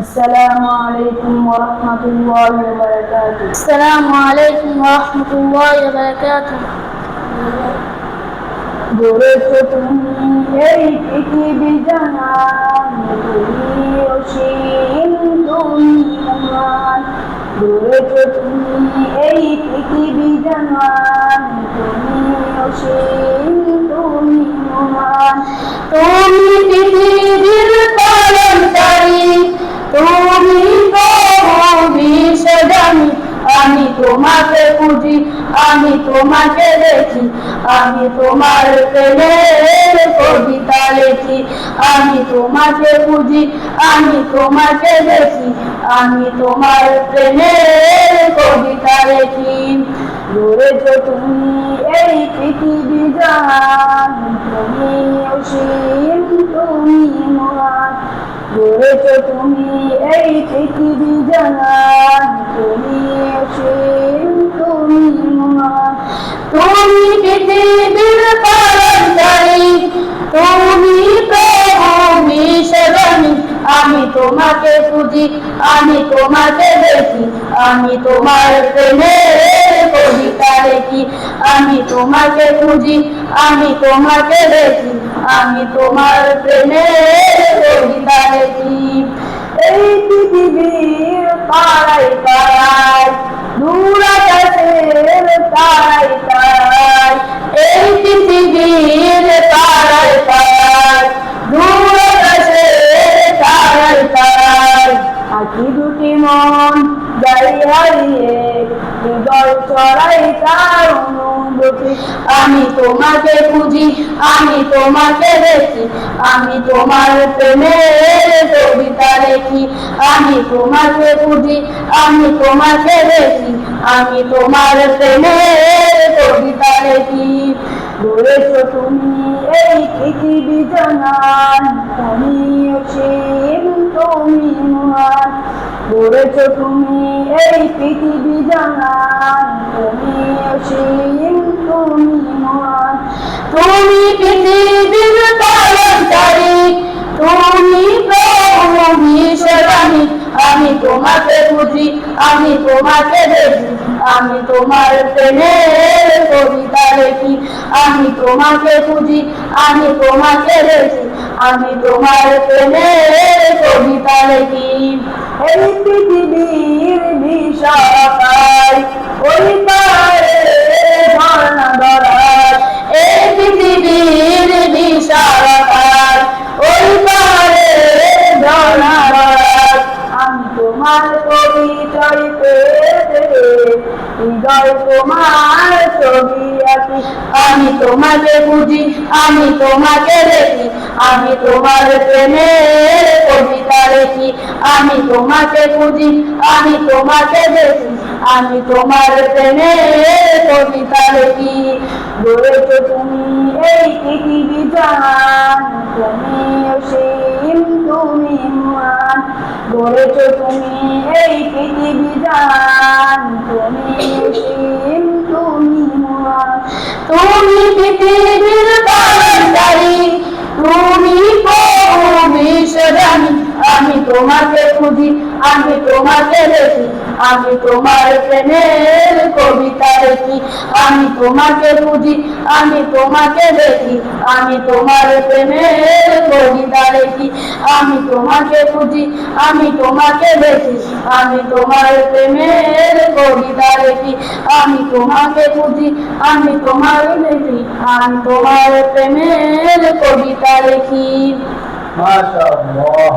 السلام عليكم ورحمة الله وبركاته السلام عليكم ورحمة الله وبركاته গড়েছো তুমি এই পৃথিবী জানান তুমি অসীম তুমি মহান গড়েছো তুমি এই পৃথিবী জানান তুমি অসীম আমি তোমাকে খুঁজি, আমি তোমাকে দেখি, আমি তোমার প্রেমের কবিতা লিখি। আমি তোমাকে খুঁজি, আমি তোমাকে দেখি, আমি তোমার প্রেমের কবিতা লিখি। গড়েছো তুমি এই পৃথিবী জান, তুমি অসীম, তুমি মহান। গড়েছো তুমি এই পৃথিবী জান তোমাকে খুঁজি, আমি তোমাকে দেখি। আমি তোমার প্রেমের কবিতা দেখি। আমি তোমাকে খুঁজি, আমি তোমাকে দেখি। আমি তোমার প্রেমের কবিতা দেখি। এই পৃথিবীর পাড়ায় পাড়ায়, দূর আকাশের তারায় চড়াই তার অনুভূতি আমি তোমাকে খুঁজি, আমি তোমাকে দেখি, আমি তোমার প্রেমের কবিতা দেখি। আমি তোমাকে খুঁজি, আমি তোমাকে দেখি, আমি তোমার প্রেমের কবিতা দেখি। গড়েছো তুমি এই পৃথিবী জানান তুমি তুমি মহান। গড়েছো তুমি এই পৃথিবী জানান তুমি তুমি মহান। তুমি পৃথিবীর পালনকারী তুমি বিশ্বরানী আমি তোমাকে খুঁজি আমি তোমাকে দেখি, আমি তোমার প্রেমের কবিতা দেখি আমি তোমাকে খুঁজি আমি তোমাকে দেখি, আমি তোমার প্রেমের কবিতা দেখি এই পৃথিবীর পৃথিবীর বিশাল ওই আমি তোমার ছবি আঁকি। আমি তোমাকে বুঝি, আমি তোমাকে দেখি। আমি তোমার প্রেমের কবিতা লিখি আমি তোমাকে বুঝি আমি তোমাকে দেখি, আমি তোমার প্রেমের কবিতা লিখি গড়েছো তুমি এই পৃথিবী জান তুমি অসীম, তুমি মহান গড়েছো তুমি এই পৃথিবী জান তুমি অসীম, তুমি মহান তুমি পৃথিবীর পালনকারী তুমি প্রভু বিশ্বজানি আমি তোমাকে খুঁজি আমি তোমাকে দেখি আমি তোমার প্রেমের কবিতা দেখি আমি তোমাকে খুঁজি আমি তোমাকে দেখি আমি তোমার প্রেমের কবিতা দেখি আমি তোমাকে খুঁজি আমি তোমাকে দেখি আমি তোমার প্রেমের কবিতা দেখি আমি তোমাকে খুঁজি আমি তোমার দেখি আমি তোমার প্রেমের কবিতা দেখি মাশাআল্লাহ।